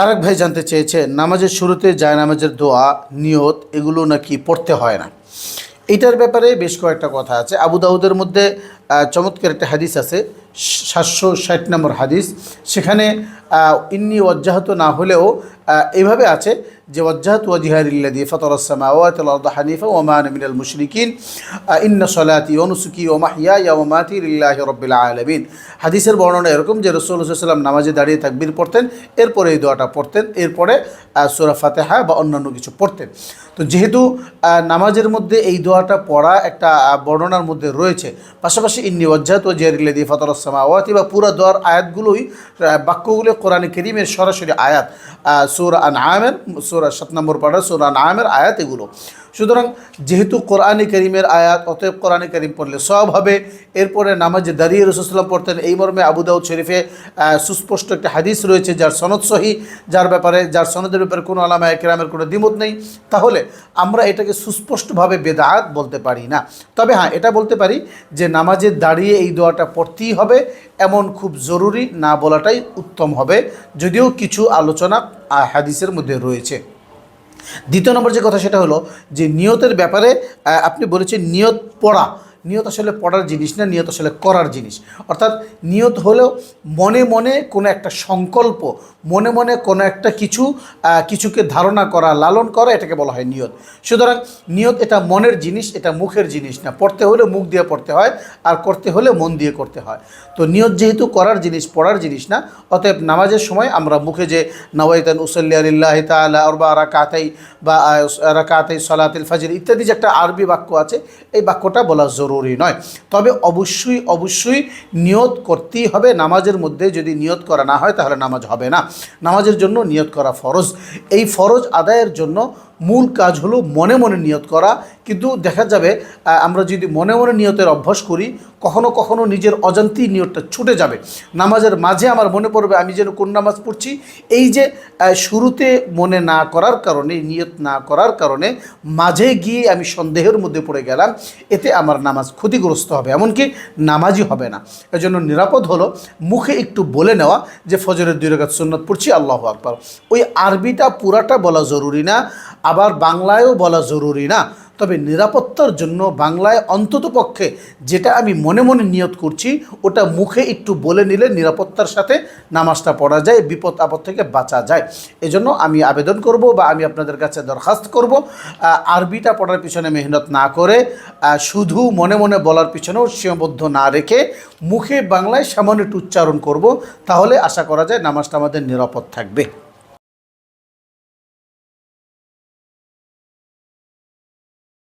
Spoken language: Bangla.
আরেক ভাই জানতে চেয়েছে, নামাজের শুরুতে যায় নামাজের দোয়া, নিয়ত, এগুলো নাকি পড়তে হয় না। এটার ব্যাপারে বেশ কয়েকটা কথা আছে। আবু দাউদের মধ্যে চমৎকার একটা হাদিস আছে, সাতশো ষাট নম্বর হাদিস। সেখানে ইন্নি ওয়াজ্জাহত না হলেও এভাবে আছে যে, ওয়াজ্জাহত ওয়াজিহারিল্লাদি ফতরসামা ওয়াত হানিফা ওমান মিনাল মুশরিকিন ইন্না সলাতি অনুসুকি ও মাহিয়া ইয়া ও মাতি লিল্লাহি রব্বিল আলমিন। হাদিসের বর্ণনা এরকম যে রসুল নামাজে দাঁড়িয়ে তাকবির পড়তেন, এরপরে এই দোয়াটা পড়তেন, এরপরে সূরা ফাতেহা বা অন্যান্য কিছু পড়তেন। তো যেহেতু নামাজের মধ্যে এই দোয়াটা পড়া একটা বর্ণনার মধ্যে রয়েছে, পাশাপাশি ইন্নি ওয়াজ্জাহত ওয়াজিহারিল্লাদি ফতরসামা ওয়াতি বা পুরো দোয়ার আয়াতগুলোই বাক্যগুলো কোরআন করিমের সরাসরি আয়াত সুর আন আমের সুরা সাত নম্বর পাড়া সুর আন আমের আয়াত এগুলো। সুতরাং যেহেতু কোরআনে করিমের আয়াত, অতএব কোরআনে করিম পড়লে সব হবে। এরপরে নামাজে দাঁড়িয়ে রসুলাম পড়তেন এই মর্মে আবু দাউদ শরীফে সুস্পষ্ট একটা হাদিস রয়েছে যার সনদ সহি, যার ব্যাপারে, যার সনদের ব্যাপারে কোনো আলামা একরামের কোনো দ্বিমত নেই। তাহলে আমরা এটাকে সুস্পষ্টভাবে বেদাত বলতে পারি না। তবে হ্যাঁ এটা বলতে পারি যে নামাজে দাঁড়িয়ে এই দোয়াটা পড়তেই হবে, এমন খুব জরুরি না বলাটাই উত্তম হবে, যদিও কিছু আলোচনা হাদিসের মধ্যে রয়েছে। দ্বিতীয় নম্বর যে কথা সেটা হলো যে নিয়তের ব্যাপারে আপনি বলেছেন নিয়ত পড়া। নিয়ত আসলে পড়ার জিনিস না, নিয়ত আসলে করার জিনিস। অর্থাৎ নিয়ত হলেও মনে মনে কোনো একটা সংকল্প, মনে মনে কোনো একটা কিছু কিছুকে ধারণা করা, লালন করা, এটাকে বলা হয় নিয়ত। সুতরাং নিয়ত এটা মনের জিনিস, এটা মুখের জিনিস না। পড়তে হলে মুখ দিয়ে পড়তে হয়, আর করতে হলে মন দিয়ে করতে হয়। তো নিয়ত যেহেতু করার জিনিস, পড়ার জিনিস না, অতএব নামাজের সময় আমরা মুখে যে নওয়াইতান উসল্লি আলিল্লাহ তালা বা রাকাতাই বা রাকাতাই সলাতিল ফাজির ইত্যাদি যে একটা আরবি বাক্য আছে, এই বাক্যটা বলা জরুরি। নয়। তবে অবশ্যই অবশ্যই নিয়ত করতেই হবে। নামাজের মধ্যে যদি নিয়ত করা না হয়, তাহলে নামাজ হবে না। নামাজের জন্য নিয়ত করা ফরজ। এই ফরজ আদায়ের জন্য মূল কাজ হলো মনে মনে নিয়ত করা। কিন্তু দেখা যাবে আমরা যদি মনে মনে নিয়তের অভ্যাস করি, কখনো কখনো নিজের অজান্তেই নিয়তটা ছুটে যাবে। নামাজের মাঝে আমার মনে পড়বে, আমি যেন কোন নামাজ পড়ছি। এই যে শুরুতে মনে না করার কারণে, নিয়ত না করার কারণে মাঝে গিয়ে আমি সন্দেহের মধ্যে পড়ে গেলাম, এতে আমার নামাজ ক্ষতিগ্রস্ত হবে। এমনকি নামাজই হবে না। এজন্য নিরাপদ হলো মুখে একটু বলে নেওয়া যে, ফজরের দুই রেখাত সুন্নত পড়ছি, আল্লাহ আকবর। ওই আরবিটা পুরাটা বলা জরুরি না, আবার বাংলায়ও বলা জরুরি না। তবে নিরাপত্তার জন্য বাংলায় অন্তত পক্ষে যেটা আমি মনে মনে নিয়ত করছি, ওটা মুখে একটু বলে নিলে নিরাপত্তার সাথে নামাজটা পড়া যায়, বিপদ আপদ থেকে বাঁচা যায়। এজন্য আমি আবেদন করব বা আমি আপনাদের কাছে দরখাস্ত করব আরবিটা পড়ার পিছনে মেহনত না করে শুধু মনে মনে বলার পিছনেও সীমাবদ্ধ না রেখে মুখে বাংলায় সামান্য একটু উচ্চারণ করব, তাহলে আশা করা যায় নামাজটা আমাদের নিরাপদ থাকবে।